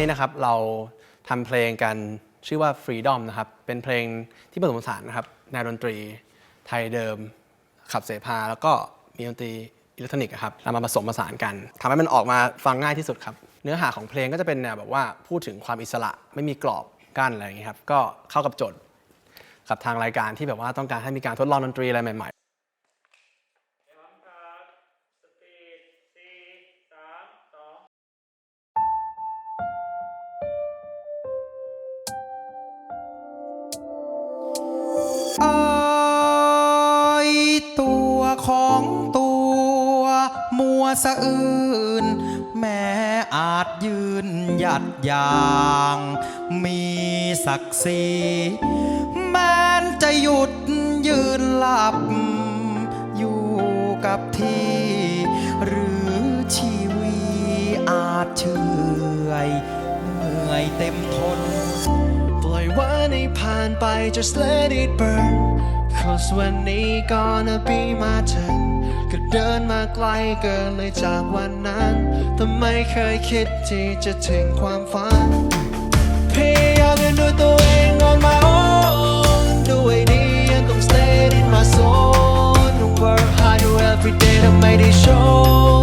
นี้นะครับเราทำเพลงกันชื่อว่า Freedom นะครับ เป็นเพลงที่ผสมผสานนะครับแนวดนตรีไทยเดิม ขับเสพา แล้วก็มีดนตรีอิเล็กทรอนิกส์ครับเอามาผสมผสานกันทำให้มันออกมาฟังง่ายที่สุดครับ เนื้อหาของเพลงก็จะเป็นแนวแบบว่าพูดถึงความอิสระไม่มีกรอบกั้นอะไรอย่างนี้ครับ ก็เข้ากับโจทย์กับทางรายการที่แบบว่าต้องการให้มีการทดลองดนตรีอะไรใหม่ เอ้ยตัวของตัวมัวสะอื่น แม้อาจยืนหยัดอย่าง มีศักดิ์ศรีแม้นจะหยุดยืนหลับ อยู่กับที่ หรือชีวีอาจเฉอยเหนื่อยเต็มทน ให้ผ่านไป just let it burn cause วันนี้ gonna be my turn ก็เดินมาไกลเกินเลยจากวันนั้นแต่ไม่เคยคิดที่จะถึงความฝันพยายามเรียนรู้ตัวเอง on my own ด้วยนี้ยังต้อง stay in my zone work hard every day ทำไมได้โชว์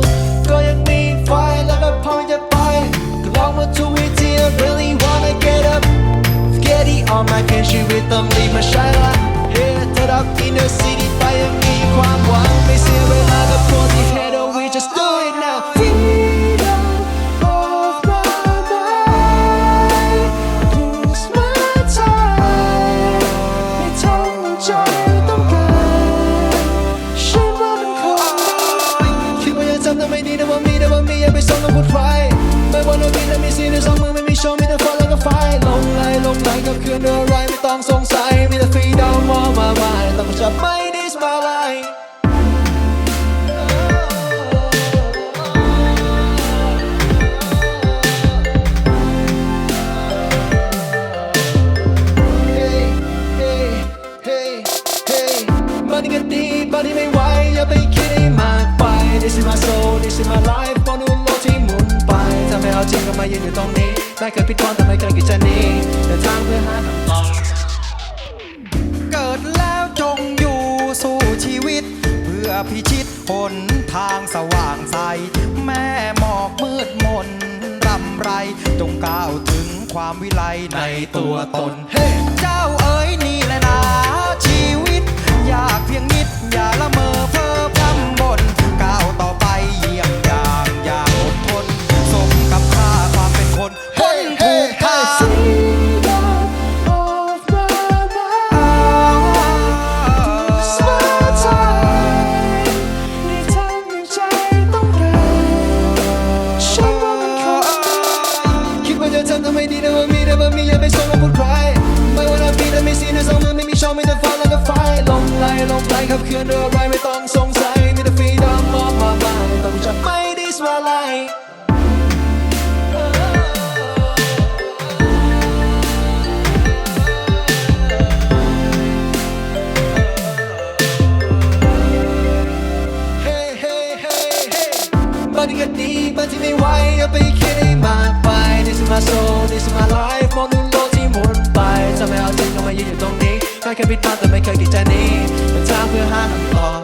าใช้ละ Yeah ถ้ารับ inner city ก็คือเนื้อไรไม่ต้องสงสัยมีแต่ฟรีดาวมองมาไม่ต้องชอบไม่ this my ย เคยผิดหวังแต่ไม่เคยคิดจะหนีเดินทางเพื่อหาคำตอบเกิดแล้วจงอยู่สู้ชีวิต เพื่อพิชิตหนทางสว่างใส แม่หมอกมืดมนรำไร จงก้าวถึงความวิไลในตัวตน Hey เจ้าเอ๋ยนี่แหละนะชีวิตอยากเพียงนิดอย่าละเมอเพ้อพร่ำบนก้า ช่องมีแต่ฟันแล้วก็ไฟลงไหลลงไหลขับเคลื่อนด้วยอะไรไม่ต้องสงสัยมีแต่ freedom of my mind ต้องจับไม่ this my life Hey hey hey hey บางทีก็ดีบางทีไม่ไหวอย่าไปคิดให้มากไป This is my soul this is my life มองดูโลกที่หมุนไปถ้าไม่เอาจริงก็มายืนอยู่ตรงนี้ ไม่เคยผิดพลาดแต่ไม่เคยคิดจะหนีเดินทางเพื่อหาคำตอบ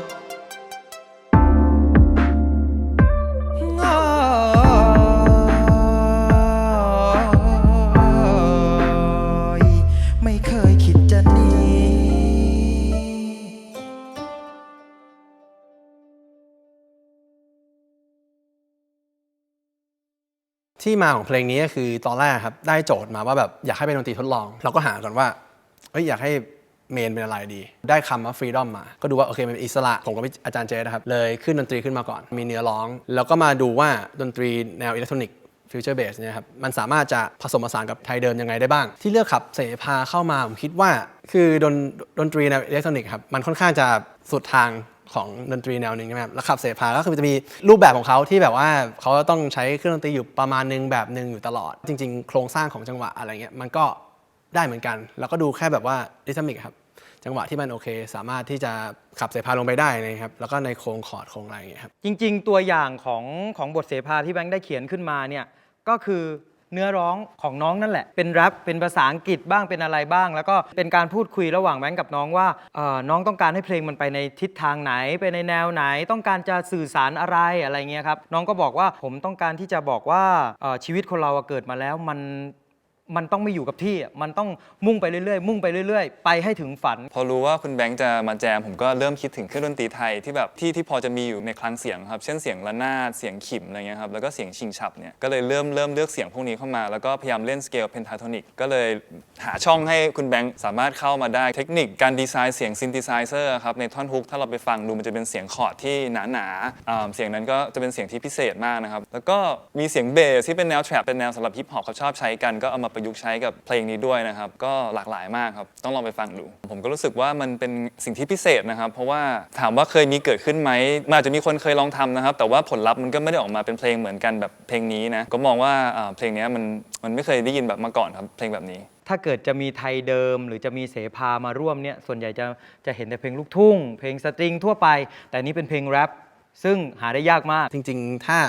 ไม่เคยคิดจะหนีที่มาของเพลงนี้ก็คือตอนแรกครับได้โจทย์มาว่าแบบอยากให้เป็นดนตรีทดลอง เราก็หาก่อนว่าเอ้ยอยากให้ เมนเป็นอะไรดี ได้คำว่า freedom มา ก็ดูว่าโอเคมันเป็นอิสระ ผมกับอาจารย์เจนะครับ เลยขึ้นดนตรีขึ้นมาก่อน มีเนื้อร้อง แล้วก็มาดูว่าดนตรีแนวอิเล็กทรอนิกส์ฟิวเจอร์เบสเนี่ยครับ มันสามารถจะผสมผสานกับไทยเดิมยังไงได้บ้าง ที่เลือกขับเสพาเข้ามา ผมคิดว่า คือดนดนตรีแนวอิเล็กทรอนิกส์ครับ มันค่อนข้างจะสุดทางของดนตรีแนวหนึ่งใช่ไหมครับแล้วขับเสพาก็คือจะมีรูปแบบของเขาที่แบบว่าเขาต้องใช้เครื่องดนตรีอยู่ประมาณหนึงแบบหนึ่งอยู่ตลอด จริง ๆ โครงสร้างของจังหวะอะไรเงี้ยมันก็ได้เหมือนกัน แล้วก็ดูแค่แบบว่าริทมิกครับ จังหวะที่มันโอเค สามารถที่จะขับเสพาลงไปได้นะครับแล้วก็ในโครงคอร์ดโครงอะไรอย่างเงี้ยครับจริง ๆ ตัวอย่างของของบทเสภาที่แบงค์ได้เขียนขึ้นมาเนี่ยก็คือเนื้อร้องของน้องนั่นแหละ เป็นแรปเป็นภาษาอังกฤษบ้างเป็นอะไรบ้าง แล้วก็เป็นการพูดคุยระหว่างแบงค์กับน้องว่าเอ่อน้องต้องการให้เพลงมันไปในทิศทางไหน ไปในแนวไหน ต้องการจะสื่อสารอะไรอะไรเงี้ยครับน้องก็บอกว่าผมต้องการที่จะบอกว่าเอ่อชีวิตคนเราอะเกิดมาแล้วมัน มันต้องไม่อยู่กับที่อะมันต้องมุ่งไปเรื่อยๆ มุ่งไปเรื่อยๆ ไปให้ถึงฝัน พอรู้ว่าคุณแบงค์จะมาแจม ผมก็เริ่มคิดถึงเครื่องดนตรีไทยที่แบบที่ที่พอจะมีอยู่ในคลังเสียงครับ เช่นเสียงระนาดเสียงขิมอะไรเงี้ยครับแล้วก็เสียงชิงฉับเนี่ยก็เลยเริ่มเริ่มเลือกเสียงพวกนี้เข้ามาแล้วก็พยายามเล่นสเกลเพนทาโทนิกก็เลยหาช่องให้คุณแบงค์สามารถเข้ามาได้เทคนิคการดีไซน์เสียงซิน t ิไซเซอร์ครับในท่อนฮุกถ้าเราไปฟังดูมันจะเป็นเสียงคอร์ดที่หนาๆอ่าเสียงนั้นก็จะเป็นเสียงที่พิเศษมากนะครับแล้วก็มีเสียงเบสที่เป็นแนวแทร็ปเป็นแนวสำหรับฮิปฮอปเขาชอบใช้กันก็เอามาประยุกต์ใช้กับเพลงนี้ด้วยนะครับ ก็หลากหลายมากครับ ต้องลองไปฟังดู ผมก็รู้สึกว่ามันเป็นสิ่งที่พิเศษนะครับ เพราะว่าถามว่าเคยมีเกิดขึ้นไหมมันอาจจะมีคนเคยลองทำนะครับ แต่ว่าผลลัพธ์มันก็ไม่ได้ออกมาเป็นเพลงเหมือนกันแบบเพลงนี้นะ ก็มองว่าอ่าเพลงเนี้ยมันมันไม่เคยได้ยินแบบมาก่อนครับ เพลงแบบนี้ ถ้าเกิดจะมีไทยเดิม หรือจะมีเสพามาร่วมเนี่ยส่วนใหญ่จะจะเห็นแต่เพลงลูกทุ่ง เพลงสตริงทั่วไป แต่นี่เป็นเพลงแรปซึ่งหาได้ยากมาก จริงๆ ถ้า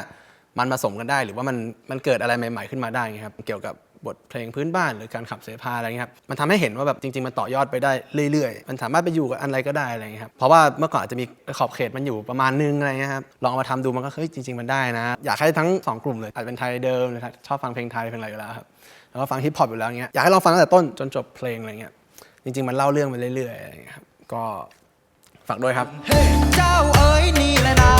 มันผสมกันได้หรือว่ามันมันเกิดอะไรใหม่ ๆ ขึ้นมาได้ไงครับ เกี่ยวกับ บทเพลงพื้นบ้านหรือการขับเสพาอะไรเงี้ยครับมันทำให้เห็นว่าแบบจริง ๆ มันต่อยอดไปได้เรื่อยๆ มันสามารถไปอยู่กับอะไรก็ได้อะไรเงี้ยครับเพราะว่าเมื่อก่อนอาจจะมีขอบเขตมันอยู่ประมาณนึงอะไรเงี้ยครับลองเอามาทำดูมันก็เฮ้ยจริง ๆ มันได้นะ อยากให้ทั้งสองกลุ่มเลยอาจเป็นไทยเดิมหรือชอบฟังเพลงไทยเพลงอะไรอยู่แล้วครับแล้วก็ฟังฮิปฮอปอยู่แล้วเงี้ยอยากให้ลองฟังตั้งแต่ต้นจนจบเพลงอะไรเงี้ยจริง ๆ มันเล่าเรื่องไปเรื่อยๆอะไรเงี้ยครับก็ฝากด้วยครับเจ้าเอ๋ยนี่แหละนะ